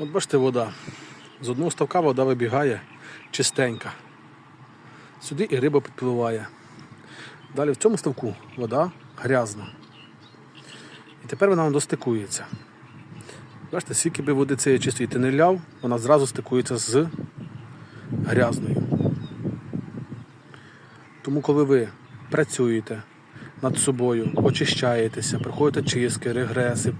От бачите, вода. З одного ставка вода вибігає чистенька. Сюди і риба підпливає. Далі в цьому ставку вода грязна. І тепер вона достикується. Бачите, скільки би води цієї чистої ти не ляв, вона зразу стикується з грязною. Тому, коли ви працюєте над собою, очищаєтеся, проходите чистки, регреси,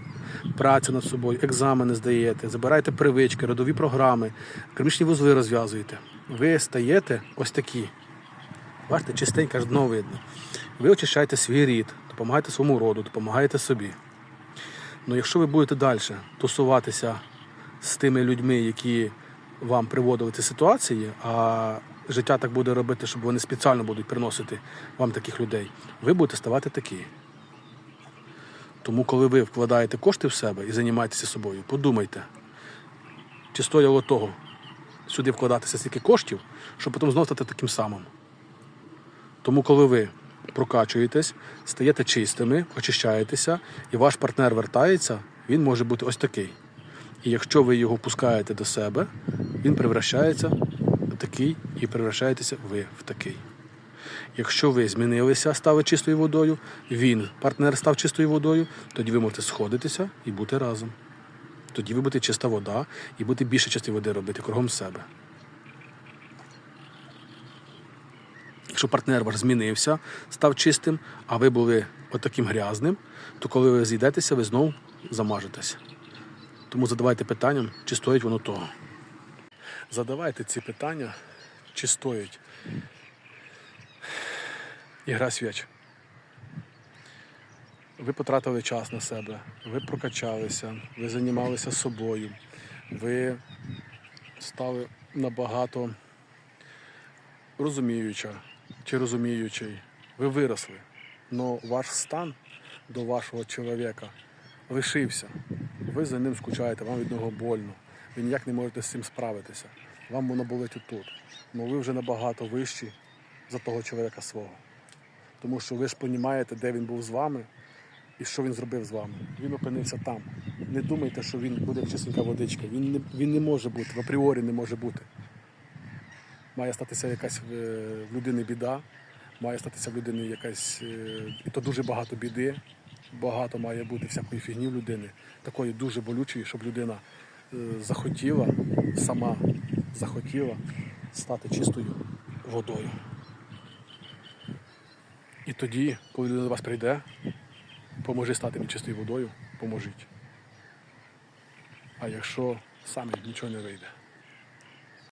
працю над собою, екзамени здаєте, забираєте привички, родові програми, кермічні вузли розв'язуєте, ви стаєте ось такі. Бачите, чистенько аж дно видно. Ви очищаєте свій рід, допомагаєте своєму роду, допомагаєте собі. Ну якщо ви будете далі тусуватися з тими людьми, які вам приводили ці ситуації, а життя так буде робити, щоб вони спеціально будуть приносити вам таких людей, ви будете ставати такі. Тому, коли ви вкладаєте кошти в себе і займаєтеся собою, подумайте, чи стояло того сюди вкладатися стільки коштів, щоб потім знову стати таким самим. Тому, коли ви прокачуєтесь, стаєте чистими, очищаєтеся, і ваш партнер вертається, він може бути ось такий. І якщо ви його пускаєте до себе, він превращається в такий і превращаєтеся ви в такий. Якщо ви змінилися, стали чистою водою, він, партнер, став чистою водою, тоді ви можете сходитися і бути разом. Тоді ви будете чиста вода і будете більше чистої води робити кругом себе. Якщо партнер ваш змінився, став чистим, а ви були отаким грязним, то коли ви зійдетеся, ви знову замажетеся. Тому задавайте питання, чи стоїть воно того. Задавайте ці питання, чи стоїть ігра свяч. Ви потратили час на себе, ви прокачалися, ви займалися собою, ви стали набагато розуміюча чи розуміючий, ви виросли. Но ваш стан до вашого чоловіка лишився. Ви за ним скучаєте, вам від нього больно. Ви ніяк не можете з цим справитися. Вам воно болить отут. Ну ви вже набагато вищі за того чоловіка свого. Тому що ви ж розумієте, де він був з вами і що він зробив з вами. Він опинився там. Не думайте, що він буде чистенька водичка. Він не, він не може бути, в апріорі не може бути має статися якась е, в людини біда, має статися в людини якась, е, і то дуже багато біди, багато має бути всякої фігні в людини, такої дуже болючої, щоб людина е, захотіла, сама захотіла стати чистою водою. І тоді, коли людина до вас прийде, поможи стати нечистою водою, поможіть. А якщо самі нічого не вийде.